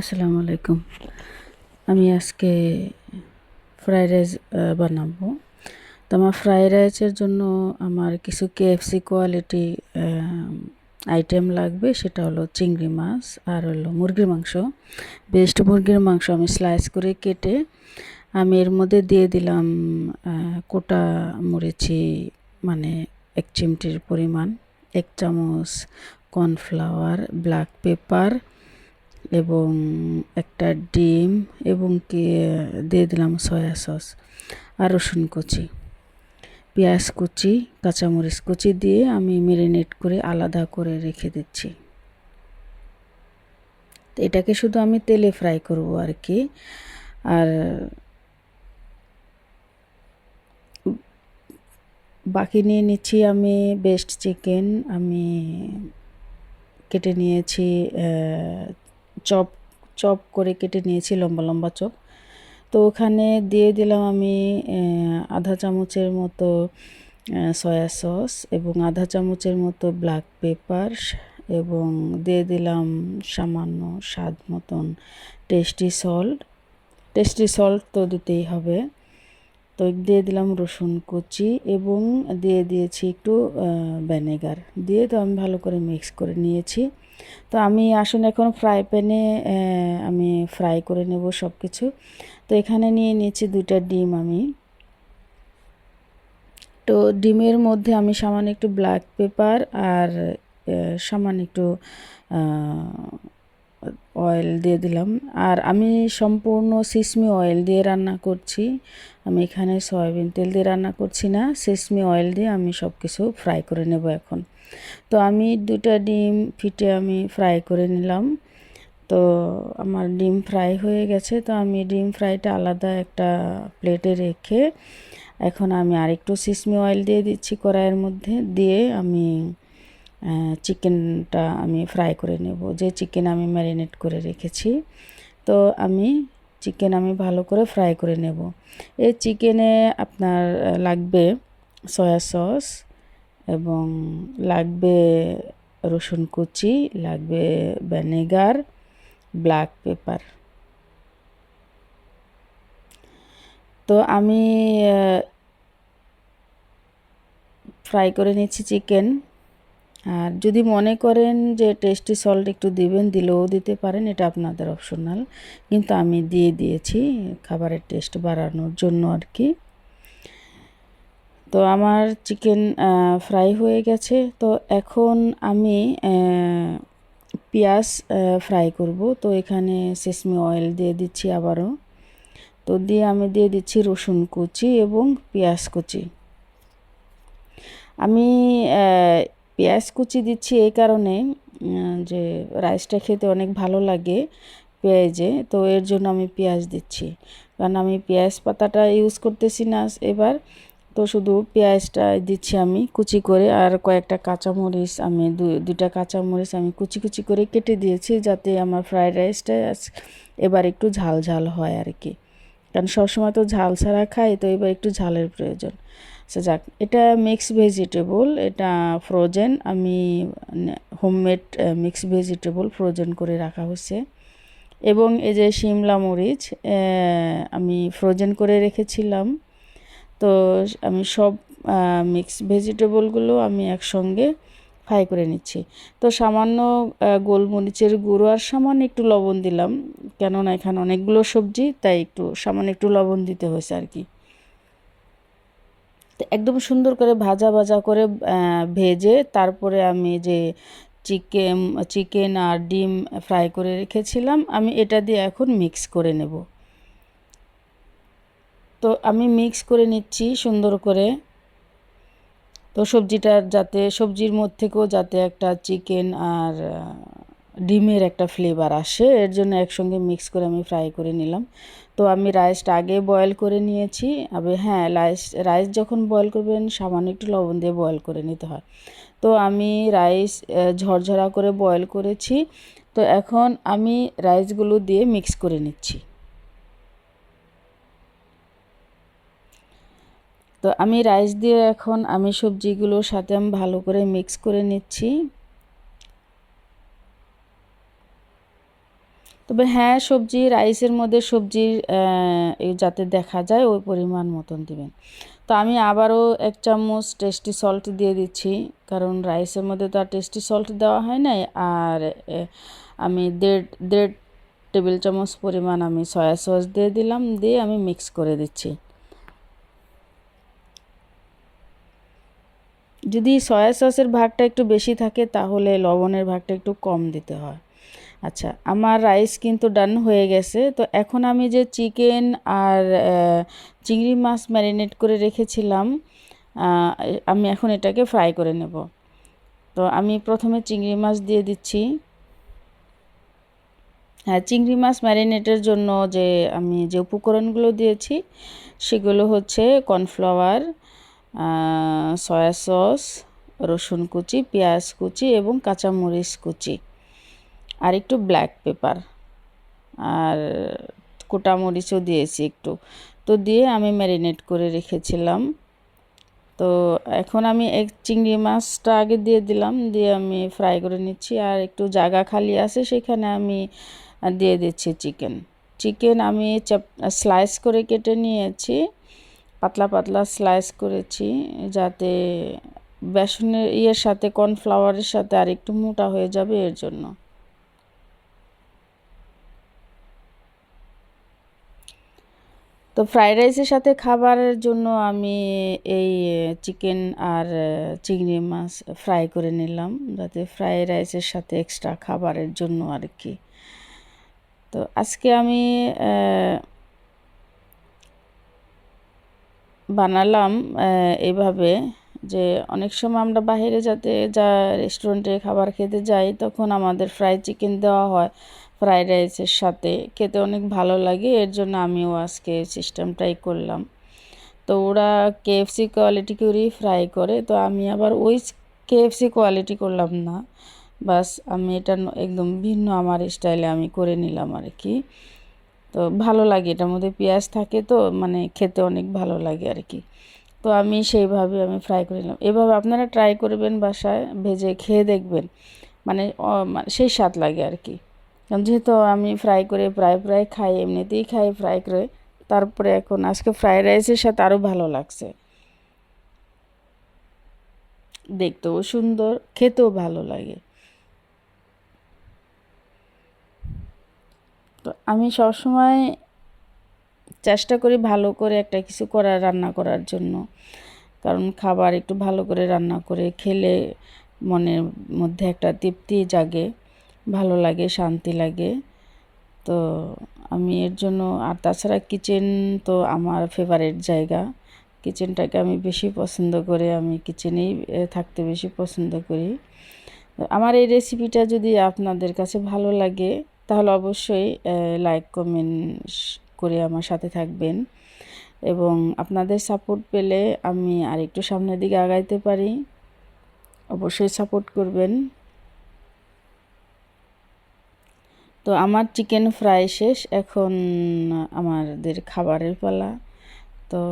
আসসালামু আলাইকুম। আমি আজকে ফ্রাইড রাইস বানাবো। তো আমার ফ্রাইড রাইসের জন্য আমার কিছু কেএফসি কোয়ালিটি আইটেম লাগবে। সেটা হলো চিংড়ি মাছ আর হলো মুরগির মাংস। বেস্ট মুরগির মাংস আমি স্লাইস করে কেটে আমি এর মধ্যে দিয়ে দিলাম কোটা মরিচি মানে এক চিমটির পরিমাণ, এক চামচ কর্নফ্লাওয়ার ব্ল্যাক পেপার এবং একটা ডিম এবং কি, দিয়ে দিলাম সয়া সস আর রসুন কুচি। পেঁয়াজ কুচি, কাঁচামরিচ কুচি দিয়ে আমি মেরিনেট করে আলাদা করে রেখে দিচ্ছি। এটাকে শুধু আমি তেলে ফ্রাই করব আর কি। আর বাকি নিয়ে নিচ্ছি আমি বেস্ট চিকেন আমি কেটে নিয়েছি চপ চপ করে কেটে নিয়েছি, লম্বা লম্বা চপ। তো ওখানে দিয়ে দিলাম আমি আধা চামচের মতো সয়া সস এবং আধা চামচের মতো ব্ল্যাক পেপার এবং দিয়ে দিলাম সামান্য স্বাদ মতন টেস্টি সল্ট টেস্টি সল্ট তো দিতেই হবে। তো দিয়ে দিলাম রসুন কুচি এবং দিয়ে দিয়েছি একটু ভিনেগার দিয়ে তো আমি ভালো করে মিক্স করে নিয়েছি। তো আমি আসলে এখন ফ্রাই প্যানে আমি ফ্রাই করে নেব সব কিছু তো এখানে নিয়ে নিয়েছি দুটা ডিম আমি। তো ডিমের মধ্যে আমি সামান্য একটু ব্ল্যাক পেপার আর সামান্য একটু অয়েল দিয়ে দিলাম। আর আমি সম্পূর্ণ সিসমি অয়েল দিয়ে রান্না করছি। আমি এখানে সয়াবিন তেল দিয়ে রান্না করছি না। সিসমি অয়েল দিয়ে আমি সব কিছু ফ্রাই করে নেব এখন। তো আমি দুটা ডিম ফিটে আমি ফ্রাই করে নিলাম। তো আমার ডিম ফ্রাই হয়ে গেছে। তো আমি ডিম ফ্রাইটা আলাদা একটা প্লেটে রেখে এখন আমি আরেকটু সিসমি অয়েল দিয়ে দিচ্ছি কড়াইয়ের মধ্যে। দিয়ে আমি চিকেনটা আমি ফ্রাই করে নেব। যে চিকেন আমি ম্যারিনেট করে রেখেছি, তো আমি চিকেন আমি ভালো করে ফ্রাই করে নেব। এই চিকেনে আপনার লাগবে সয়া সস এবং লাগবে রসুন কুচি, লাগবে ভিনেগার ব্ল্যাক পেপার তো আমি ফ্রাই করে নিচ্ছি চিকেন। আর যদি মনে করেন যে টেস্টি সল্ট একটু দিবেন, দিলেও দিতে পারেন, এটা আপনাদের অপশনাল কিন্তু আমি দিয়ে দিয়েছি খাবারের টেস্ট বাড়ানোর জন্য আর কি। তো আমার চিকেন ফ্রাই হয়ে গেছে। তো এখন আমি পেঁয়াজ ফ্রাই করব। তো এখানে সেসমি অয়েল দিয়ে দিচ্ছি আবারও। তো দিয়ে আমি দিয়ে দিচ্ছি রসুন কুচি এবং পেঁয়াজ কুচি। আমি পেঁয়াজ কুচি দিচ্ছি এই কারণে যে রাইসটা খেতে অনেক ভালো লাগে পেঁয়াজে, তো এর জন্য আমি পেঁয়াজ দিচ্ছি। কারণ আমি পেঁয়াজ পাতাটা ইউজ করতেছি না এবার, তো শুধু পেঁয়াজটা দিচ্ছি আমি কুচি করে, আর কয়েকটা কাঁচামরিচ আমি দুইটা কাঁচামরিচ আমি কুচি কুচি করে কেটে দিয়েছি যাতে আমার ফ্রায়েড রাইসটা এবার একটু ঝাল ঝাল হয় আর কি কারণ সবসময় তো ঝাল ছাড়া খাই, তো এবার একটু ঝালের প্রয়োজন। সে যাক, এটা মিক্স ভেজিটেবল এটা ফ্রোজেন আমি হোমমেড মিক্স ভেজিটেবল ফ্রোজেন করে রাখা হয়েছে এবং এই যে শিমলা মরিচ আমি ফ্রোজেন করে রেখেছিলাম। তো, আমি সব মিক্স ভেজিটেবলগুলো আমি একসঙ্গে ফ্রাই করে নিচ্ছি। তো, সামান্য গোলমরিচের গুঁড়ো আর সামান্য একটু লবণ দিলাম। কেননা এখানে অনেকগুলো সবজি, তাই একটু, সামান্য একটু লবণ দিতে হয়েছে আর কি। একদম সুন্দর করে ভাজা ভাজা করে ভেজে তারপরে আমি যে চিকেন চিকেন আর ডিম ফ্রাই করে রেখেছিলাম, আমি এটা দিয়ে এখন মিক্স করে নেব। তো আমি মিক্স করে নিচ্ছি সুন্দর করে। তো সবজিটা যাতে, সবজির মধ্যে থেকেও যাতে একটা চিকেন আর ডিমের একটা ফ্লেভার আসে, এর জন্য একসঙ্গে মিক্স করে আমি ফ্রাই করে নিলাম। তো আমি রাইসটা আগে বয়েল করে নিয়েছি। আবে হ্যাঁ রাইস রাইস যখন বয়েল করবেন, সামান্য একটু লবণ দিয়ে বয়েল করে নিতে হয়। তো আমি রাইস ঝরঝরা করে বয়েল করেছি। তো এখন আমি রাইসগুলো দিয়ে মিক্স করে নিচ্ছি। তো আমি রাইস দিয়ে এখন আমি সবজিগুলোর সাথে আমি ভালো করে মিক্স করে নিচ্ছি। তবে হ্যাঁ সবজি, রাইসের মধ্যে সবজির যাতে দেখা যায়, ওই পরিমাণ মতন দিবেন। তো আমি আবারও এক চামচ টেস্টি সল্ট দিয়ে দিচ্ছি, কারণ রাইসের মধ্যে তো আর টেস্টি সল্ট দেওয়া হয় নাই, আর আমি দেড় দেড় টেবিল চামচ পরিমাণ আমি সয়া সস দিয়ে দিলাম, দিয়ে আমি মিক্স করে দিচ্ছি। যদি সয়া সসের ভাগটা একটু বেশি থাকে, তাহলে লবণের ভাগটা একটু কম দিতে হয়। আচ্ছা আমার রাইস কিন্তু ডান হয়ে গেছে। তো এখন আমি যে চিকেন আর চিংড়ি মাছ ম্যারিনেট করে রেখেছিলাম আমি এখন এটাকে ফ্রাই করে নেব। তো আমি প্রথমে চিংড়ি মাছ দিয়ে দিচ্ছি। হ্যাঁ চিংড়ি মাছ ম্যারিনেটের জন্য যে আমি যে উপকরণগুলো দিয়েছি, সেগুলো হচ্ছে কর্নফ্লাওয়ার সয়া সস রসুন কুচি, পেঁয়াজ কুচি এবং কাঁচামরিচ কুচি। আর একটু ব্ল্যাক পেপার আর কোটা মরিচও দিয়েছি একটু। তো দিয়ে আমি ম্যারিনেট করে রেখেছিলাম। তো এখন আমি এক চিংড়ি মাছটা আগে দিয়ে দিলাম, দিয়ে আমি ফ্রাই করে নিচ্ছি। আর একটু জায়গা খালি আছে সেখানে আমি দিয়ে দিচ্ছি চিকেন চিকেন আমি স্লাইস করে কেটে নিয়েছি, পাতলা পাতলা স্লাইস করেছি যাতে বেসনের ইয়ের সাথে কর্নফ্লাওয়ারের সাথে আর একটু মোটা হয়ে যাবে এর জন্য। তো ফ্রাইড রাইসের সাথে খাবারের জন্য আমি এই চিকেন আর চিংড়ি মাছ ফ্রাই করে নিলাম। যাতে ফ্রাইড রাইসের সাথে এক্সট্রা খাবারের জন্য আর কি তো আজকে আমি বানালাম এভাবে যে অনেক সময় আমরা বাইরে যাতে যা রেস্টুরেন্টে খাবার খেতে যাই, তখন আমাদের ফ্রাই চিকেন দেওয়া হয়। ফ্রাইড রাইসের সাথে। খেতে অনেক ভালো লাগে, এর জন্য আমিও আজকে সিস্টেমটাই করলাম। তো ওরা কেএফসি কোয়ালিটি করেই ফ্রাই করে, তো আমি আবার ওই কেএফসি কোয়ালিটি করলাম না। বাস আমি এটা একদম ভিন্ন আমার স্টাইলে আমি করে নিলাম আর কি তো ভালো লাগে, এটার মধ্যে পেঁয়াজ থাকে তো মানে খেতে অনেক ভালো লাগে আর কি তো আমি সেইভাবে আমি ফ্রাই করে নিলাম। এভাবে আপনারা ট্রাই করবেন বাসায়, ভেজে খেয়ে দেখবেন। মানে সেই স্বাদ লাগে আর কি কারণ যেহেতু আমি ফ্রাই করে প্রায় প্রায় খাই, এমনিতেই খাই ফ্রাই করে, তারপরে এখন আজকে ফ্রাইড রাইসের সাথে আরও ভালো লাগছে। দেখতেও সুন্দর, খেতেও ভালো লাগে। তো আমি সবসময় চেষ্টা করি ভালো করে একটা কিছু করার, রান্না করার জন্য। কারণ খাবার একটু ভালো করে রান্না করে খেলে মনের মধ্যে একটা তৃপ্তি জাগে। ভালো লাগে, শান্তি লাগে। তো আমি এর জন্য, আর তাছাড়া কিচেন তো আমার ফেভারেট জায়গা। কিচেনটাকে আমি বেশি পছন্দ করে, আমি কিচেনেই থাকতে বেশি পছন্দ করি। আমার এই রেসিপিটা যদি আপনাদের কাছে ভালো লাগে, তাহলে অবশ্যই লাইক কমেন্ট করে আমার সাথে থাকবেন। এবং আপনাদের সাপোর্ট পেলে আমি আর একটু সামনের দিকে আগাইতে পারি। অবশ্যই সাপোর্ট করবেন। তো আমার চিকেন ফ্রাই শেষ, এখন আমাদের খাবারের পালা। তো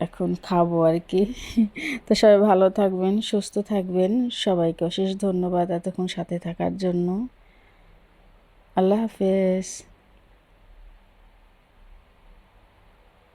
এখন খাব আর কি। তো সবাই ভালো থাকবেন, সুস্থ থাকবেন। সবাইকে অশেষ ধন্যবাদ এতক্ষণ সাথে থাকার জন্য। আল্লাহ হাফেজ।